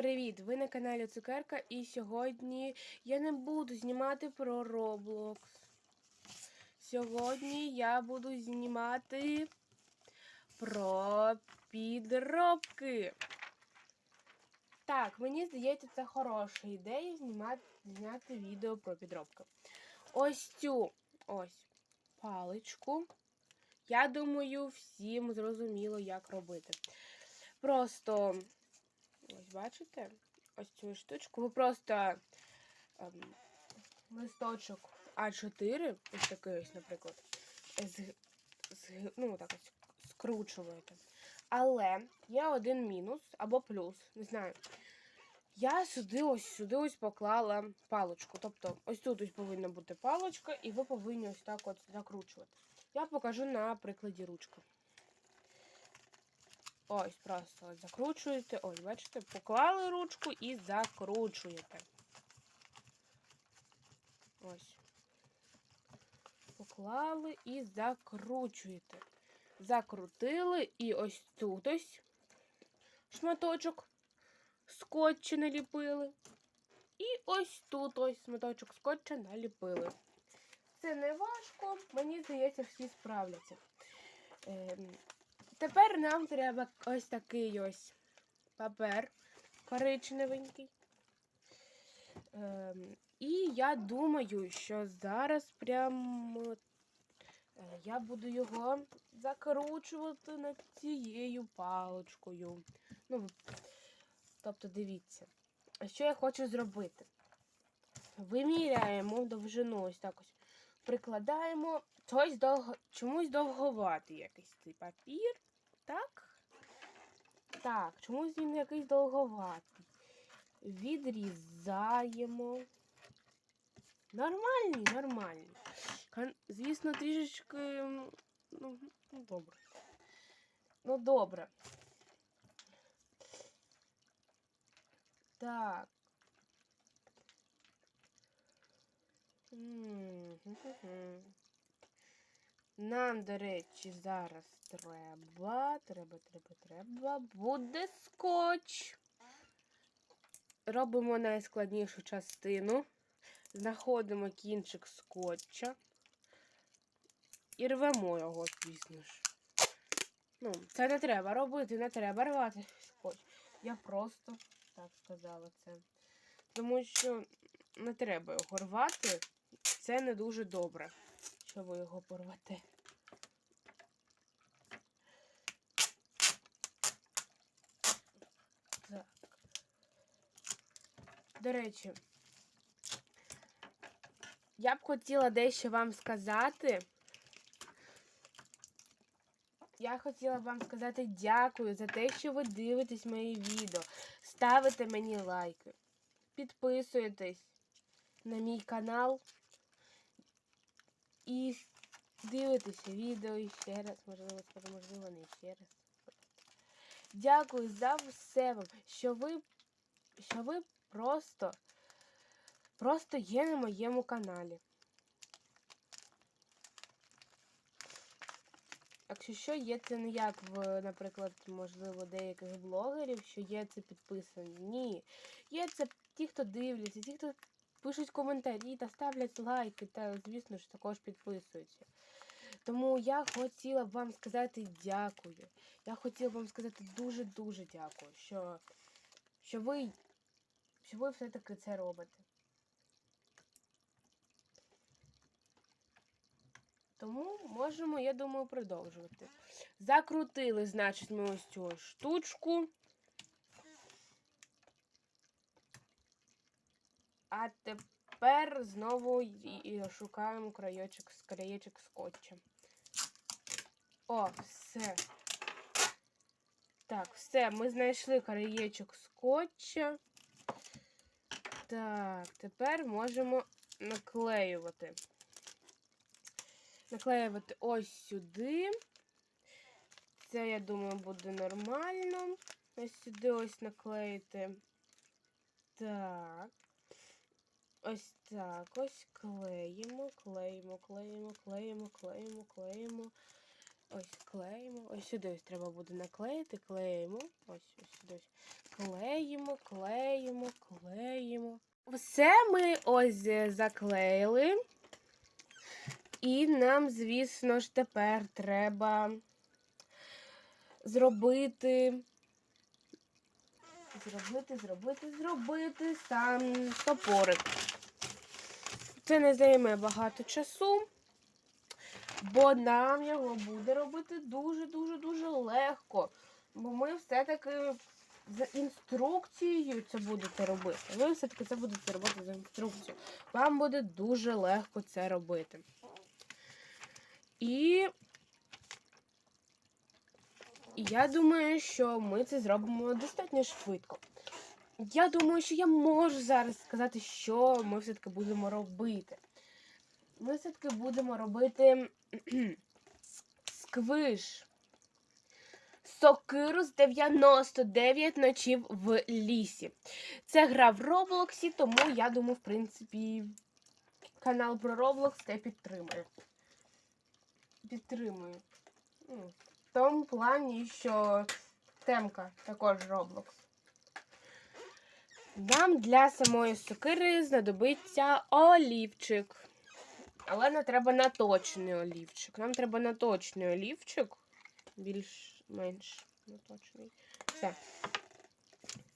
привіт! Ви на каналі Цукерка і сьогодні я не буду знімати про Roblox. Сьогодні я буду знімати про підробки. Так, мені здається, це хороша ідея знімати, зняти відео про підробки. Ось цю ось паличку. Я думаю, всім зрозуміло, як робити. Просто, ось бачите, ось цю штучку. Ви просто ем, листочок А4, ось такий ось, наприклад, з, з, ну, так ось скручуєте. Але є один мінус або плюс, не знаю. Я сюди ось сюди ось поклала паличку. Тобто ось тут ось повинна бути паличка, і ви повинні ось так от закручувати. Я покажу на прикладі ручки. Ось, просто закручуєте. Ось, бачите, поклали ручку і закручуєте. Ось. Поклали і закручуєте. Закрутили і ось тут ось шматочок скотча наліпили. І ось тут ось шматочок скотча наліпили. Це не важко, мені здається, всі справляться. Тепер нам треба ось такий ось папер коричневенький. Ем, і я думаю, що зараз прямо е, я буду його закручувати над цією паличкою. Ну, тобто, дивіться, що я хочу зробити. Виміряємо довжину ось так ось. Прикладаємо довго, чомусь довговатий якийсь цей папір. Так? Так, чомусь він якийсь довговатий. Відрізаємо. Нормальний. Кон- Звісно, трішечки. Ну, ну, добре. Ну, добре. Так. М-м-м. Нам, до речі, зараз треба, треба, треба, треба. Буде скотч. Робимо найскладнішу частину. Знаходимо кінчик скотча. І рвемо його, звісно ж. Ну, це не треба робити, не треба рвати скотч. Я просто так сказала це. Тому що не треба його рвати. Це не дуже добре, що ви його порвете. Так. До речі, я б хотіла дещо вам сказати. Я хотіла б вам сказати дякую за те, що ви дивитесь мої відео. Ставите мені лайки. Підписуєтесь на мій канал. І дивитеся відео ще раз, можливо, можливо, не ще раз. Дякую за все вам, що ви, що ви просто, просто є на моєму каналі. Якщо що, є це не як в, наприклад, можливо, деяких блогерів, що є це підписані. Ні. Є це ті, хто дивляться, ті, хто пишуть коментарі та ставлять лайки, та, звісно ж, також підписуються. Тому я хотіла б вам сказати дякую. Я хотіла б вам сказати дуже-дуже дякую, що, що ви, що ви все-таки це робите. Тому можемо, я думаю, продовжувати. Закрутили, значить, ми ось цю штучку. А тепер знову шукаємо краєчок, краєчок скотча. О, все. Так, все, ми знайшли краєчок скотча. Так, тепер можемо наклеювати. Наклеювати ось сюди. Це, я думаю, буде нормально. Ось сюди ось наклеїти. Так. Ось так. Ось клеїмо, клеїмо, клеїмо, клеїмо, клеїмо, клеїмо. Ось клеїмо. Ось сюди ось треба буде наклеїти, клеїмо. Ось ось сюди ось клеїмо, клеїмо, клеїмо. Все ми ось е, заклеїли. І нам, звісно ж, тепер треба зробити. Зробити, зробити, зробити сам топорик. Це не займе багато часу, бо нам його буде робити дуже-дуже-дуже легко. Бо ми все-таки за інструкцією це будете робити. Ви все-таки це будете робити за інструкцією. Вам буде дуже легко це робити. І я думаю, що ми це зробимо достатньо швидко. Я думаю, що я можу зараз сказати, що ми все-таки будемо робити. Ми все-таки будемо робити сквиш. Сокиру з 99 ночів в лісі. Це гра в Роблоксі, тому я думаю, в принципі, канал про Роблокс це підтримує. Підтримую. Ну, В тому плані, що темка також Roblox. Нам для самої сокири знадобиться олівчик. Але не треба наточений олівчик. Нам треба наточний олівчик. Більш-менш наточений. Все.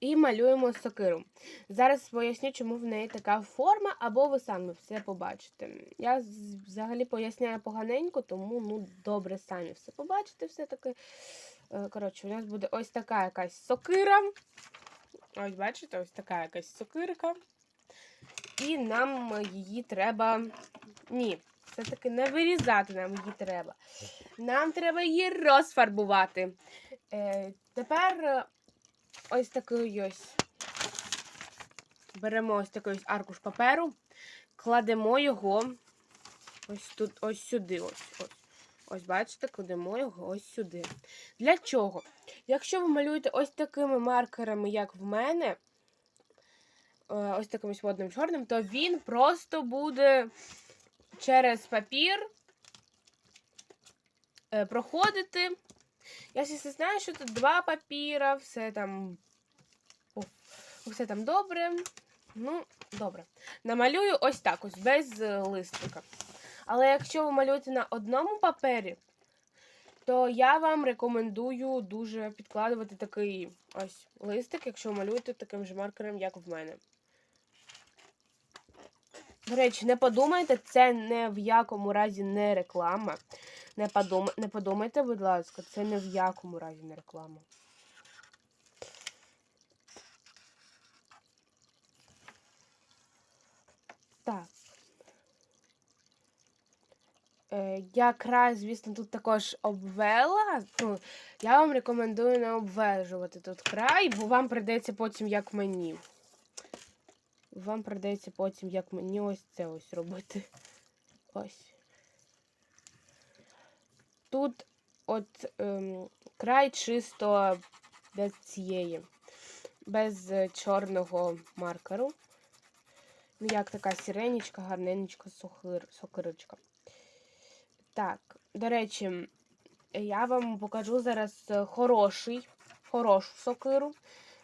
І малюємо сокиру. Зараз поясню, чому в неї така форма, або ви самі все побачите. Я взагалі поясняю поганенько, тому ну, добре самі все побачите все-таки. Е, Коротше, у нас буде ось така якась сокира. Ось, бачите, ось така якась сокирка. І нам її треба. Ні, все-таки не вирізати нам її треба. Нам треба її розфарбувати. Е, тепер е, ось такий ось. Беремо ось такий ось аркуш паперу, кладемо його ось тут, ось сюди. Ось, ось. Ось, бачите, кладемо його ось сюди. Для чого? Якщо ви малюєте ось такими маркерами, як в мене, е, ось таким ось водним чорним, то він просто буде через папір е, проходити. Я всі знаю, що тут два папіра, все там. о, Все там добре. Ну, добре. Намалюю ось так, ось без е, листика. Але якщо ви малюєте на одному папері, то я вам рекомендую дуже підкладувати такий ось листик, якщо ви малюєте таким же маркером, як в мене. До речі, не подумайте, це не в якому разі не реклама. Не, подум... не подумайте, будь ласка, це не в якому разі не реклама. Так. Е, я край, звісно, тут також обвела. Ну, я вам рекомендую не обвежувати тут край, бо вам прийдеться потім як мені. Вам прийдеться потім як мені ось це ось робити. Ось. Тут от ем, край чисто без цієї, без е, чорного маркеру. Ну, як така сиренічка, гарненечка, сокирочка. Так, до речі, я вам покажу зараз е, хороший, хорошу сокиру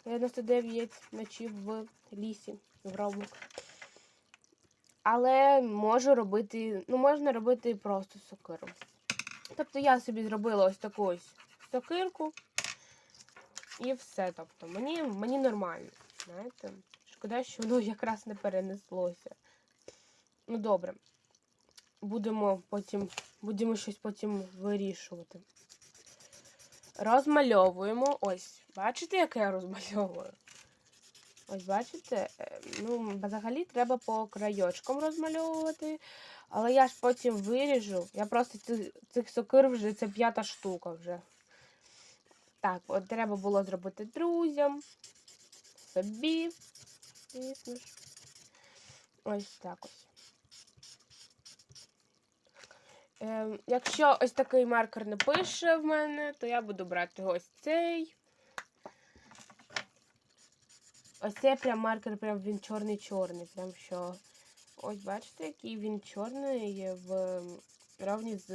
99 ночів в лісі, в Роблок. Але можу робити, ну, можна робити просто сокиру. Тобто я собі зробила ось таку ось сокирку. І все. Тобто, мені, мені нормально. Знаєте? Шкода, що воно якраз не перенеслося. Ну, добре. Будемо потім, будемо щось потім вирішувати. Розмальовуємо. Ось, бачите, як я розмальовую? Ось, бачите? Е, Ну, взагалі треба по крайочкам розмальовувати. Але я ж потім виріжу. Я просто цих, цих сокир вже це п'ята штука вже. Так, от треба було зробити друзям. Собі. Ось так ось. Ем, якщо ось такий маркер не пише в мене, то я буду брати ось цей. Ось цей прям маркер, прям він чорний-чорний. Прям що. Ось бачите, який він чорний в ровні з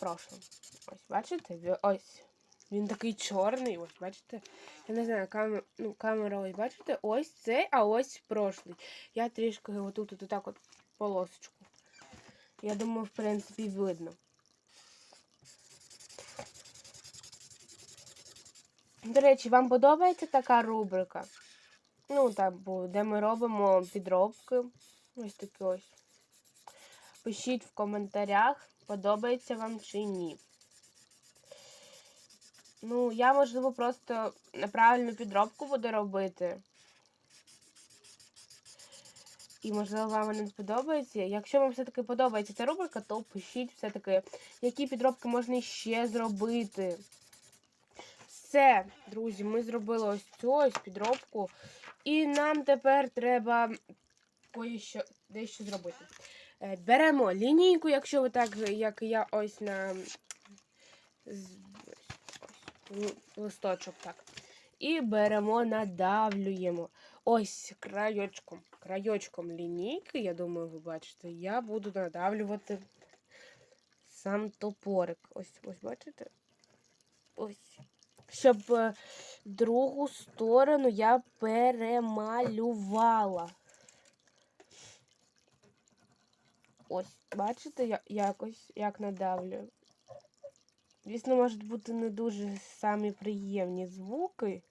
прошлим. Ось, бачите? Ось. Він такий чорний, ось бачите? Я не знаю, камера, ну, камера ось бачите? Ось цей, а ось прошлий. Я трішки отут от так от полосочку. Я думаю, в принципі, видно. До речі, вам подобається така рубрика? Ну, так, де ми робимо підробки. Ось такі ось. Пишіть в коментарях, подобається вам чи ні. Ну, я, можливо, просто неправильну підробку буду робити. І, можливо, вам не сподобається. Якщо вам все-таки подобається ця рубрика, то пишіть все-таки, які підробки можна ще зробити. Все, друзі, ми зробили ось цю ось підробку. І нам тепер треба кое-що дещо зробити. Е, Беремо лінійку, якщо ви так, як я ось на листочок так. І беремо, надавлюємо. Ось краєчком, краєчком лінійки, я думаю, ви бачите, я буду надавлювати сам топорик. Ось, ось бачите? Ось. Щоб е, другу сторону я перемалювала. Ось, бачите, якось як надавлю. Звісно, можуть бути не дуже самі приємні звуки.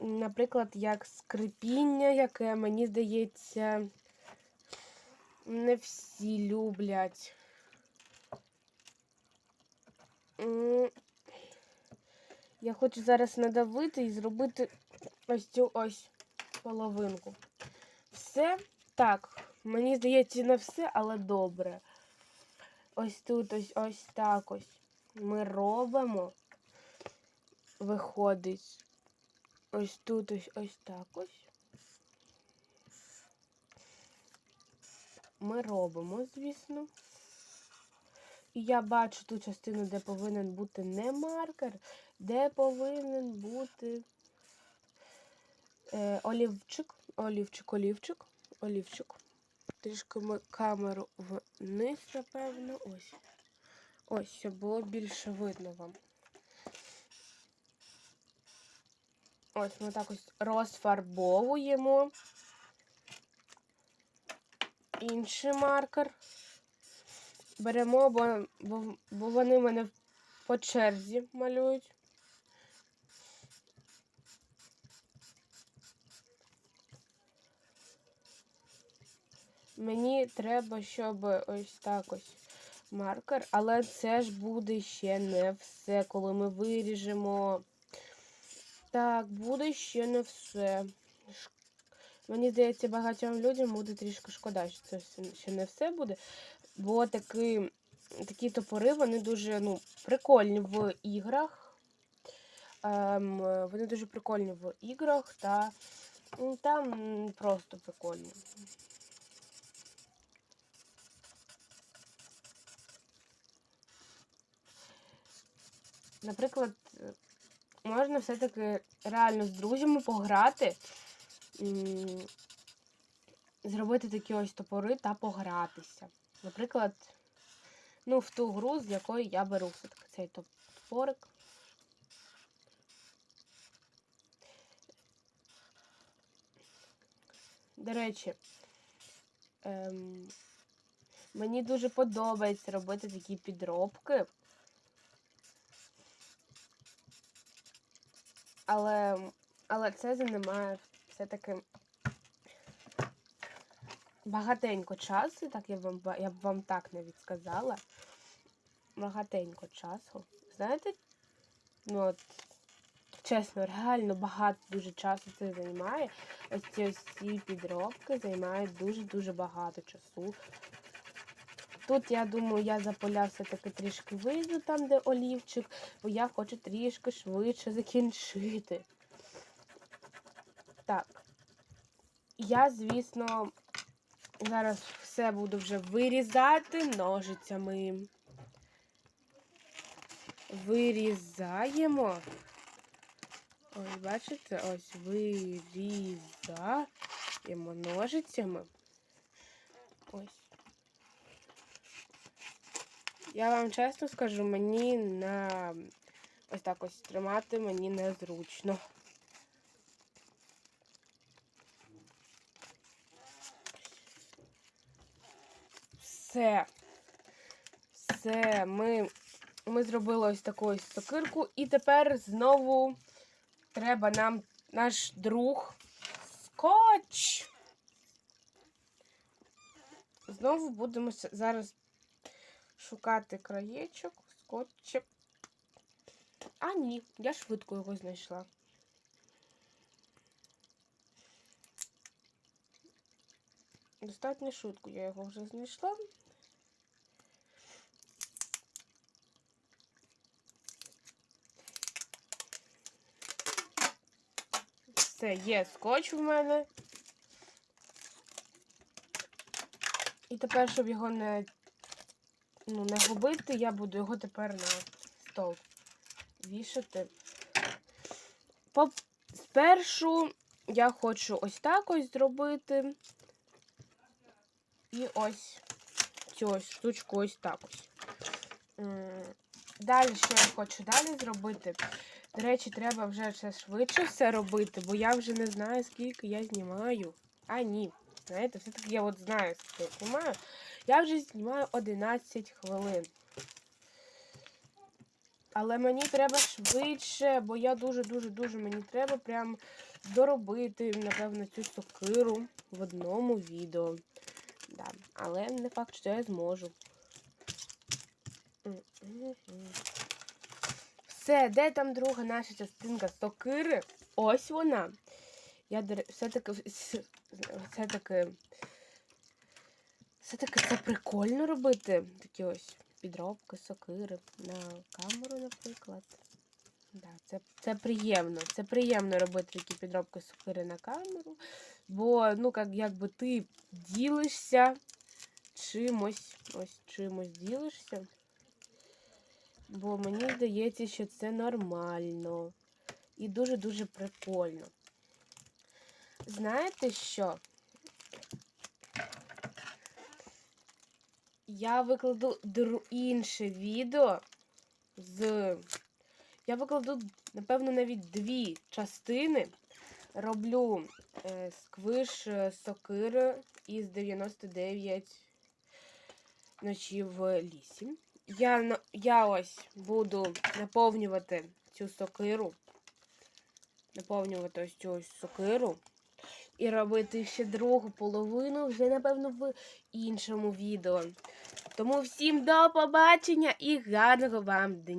Наприклад, як скрипіння, яке, мені здається, не всі люблять. Я хочу зараз надавити і зробити ось цю ось половинку. Все так. Мені здається, не все, але добре. Ось тут ось ось так ось. Ми робимо. Виходить. Ось тут ось ось так ось. Ми робимо, звісно. І я бачу ту частину, де повинен бути не маркер, де повинен бути е, олівчик, олівчик, олівчик, олівчик. Трішки ми камеру вниз, напевно. Ось. Ось, щоб було більше видно вам. Ось ми так ось розфарбовуємо. Інший маркер. Беремо, бо, бо, бо вони мене по черзі малюють. Мені треба, щоб ось так ось маркер, але це ж буде ще не все, коли ми виріжемо. Так, буде ще не все. Ш- Мені здається, багатьом людям буде трішки шкода, що це ще не все буде. Бо такі, такі топори, вони дуже ну, прикольні в іграх. Ем, вони дуже прикольні в іграх та там просто прикольні. Наприклад, можна все-таки реально з друзями пограти, зробити такі ось топори та погратися. Наприклад, ну, в ту гру, з якої я беру все-таки цей топорик. До речі, ем, мені дуже подобається робити такі підробки. Але, але це займає все-таки багатенько часу, так я вам, я б вам так навіть сказала. Багатенько часу. Знаєте, ну от, чесно, реально багато дуже часу це займає. Ось ці ці підробки займають дуже-дуже багато часу. Тут, я думаю, я за поля все-таки трішки вийду там, де олівчик, бо я хочу трішки швидше закінчити. Так. Я, звісно, зараз все буду вже вирізати ножицями. Вирізаємо. Ось, бачите, ось вирізаємо ножицями. Ось. Я вам чесно скажу, мені на ось так ось тримати мені незручно. Все. Все, ми, ми зробили ось таку ось сокирку. І тепер знову треба нам наш друг скотч. Знову будемо зараз шукати краєчок, скотчик. А, ні, я швидко його знайшла. Достатньо швидко я його вже знайшла. Все, є скотч в мене. І тепер, щоб його не, ну, не губити, я буду його тепер на стол вішати. По... Спершу я хочу ось так ось зробити. І ось цю ось штучку ось так ось. Далі що я хочу далі зробити. До речі, треба вже ще швидше все робити, бо я вже не знаю, скільки я знімаю. А, ні. Знаєте, все-таки я от знаю, скільки я знімаю. Я вже знімаю 11 хвилин. Але мені треба швидше, бо я дуже-дуже-дуже мені треба прям доробити, напевно, цю сокиру в одному відео. Да. Але не факт, що я зможу. Все, де там друга наша частинка сокири? Ось вона. Я все-таки все-таки все-таки це прикольно робити. Такі ось підробки, сокири на камеру, наприклад. Да, це, це приємно. Це приємно робити такі підробки сокири на камеру. Бо, ну, як, якби ти ділишся чимось, ось чимось ділишся. Бо мені здається, що це нормально. І дуже-дуже прикольно. Знаєте що? Я викладу інше відео з. Я викладу, напевно, навіть дві частини. Роблю е, сквиш е, сокири із 99 ночів в лісі. Я, я ось буду наповнювати цю сокиру. Наповнювати ось цю ось сокиру. І робити ще другу половину вже, напевно, в іншому відео. Тому всім до побачення і гарного вам дня!